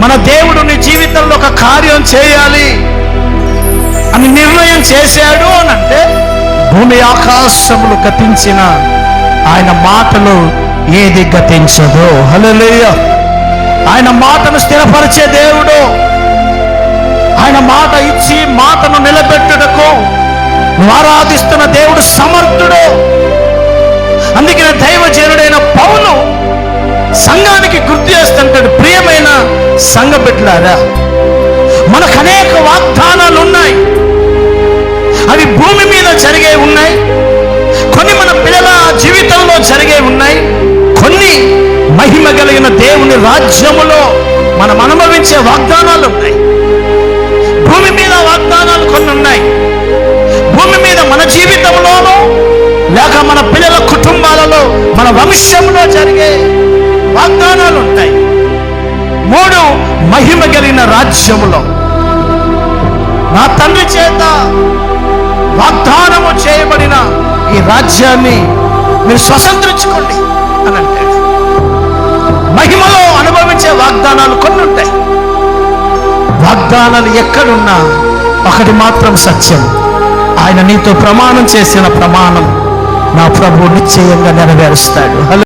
మన దేవుడు నీ జీవితంలో ఒక కార్యం చేయాలి అని నిర్ణయం చేశాడు అని అంటే భూమి ఆకాశములు గతించిన ఆయన మాటలు ఏది గతించదు. హల్లెలూయ. ఆయన మాటను స్థిరపరిచే దేవుడు. ఆయన మాట ఇచ్చి మాటను నిలబెట్టుటకు నువ్వు ఆరాధిస్తున్న దేవుడు సమర్థుడు. సంఘ బిడ్డలారా మనకు అనేక వాగ్దానాలు ఉన్నాయి అవి భూమి మీద జరిగే ఉన్నాయి. కొన్ని మన పిల్లల జీవితంలో జరిగే ఉన్నాయి. కొన్ని మహిమ కలిగిన దేవుని రాజ్యములో మనం అనుభవించే వాగ్దానాలు ఉన్నాయి భూమి మీద వాగ్దానాలు కొన్ని ఉన్నాయి. భూమి మీద మన జీవితంలోనూ లేక మన పిల్లల కుటుంబాలలో మన వంశంలో జరిగే వాగ్దానాలు ఉన్నాయి మహిమ కలిగిన రాజ్యములో నా తండ్రి చేత వాగ్దానము చేయబడిన ఈ రాజ్యాన్ని మీరు స్వతంత్రించుకోండి అని అంటాడు. మహిమలో అనుభవించే వాగ్దానాలు కొన్ని ఉంటాయి. వాగ్దానాలు ఎక్కడున్నా ఒకటి మాత్రం సత్యం. ఆయన నీతో ప్రమాణం చేసిన ప్రమాణం నా ప్రభు నిశ్చయంగా నెరవేరుస్తాడు. హలో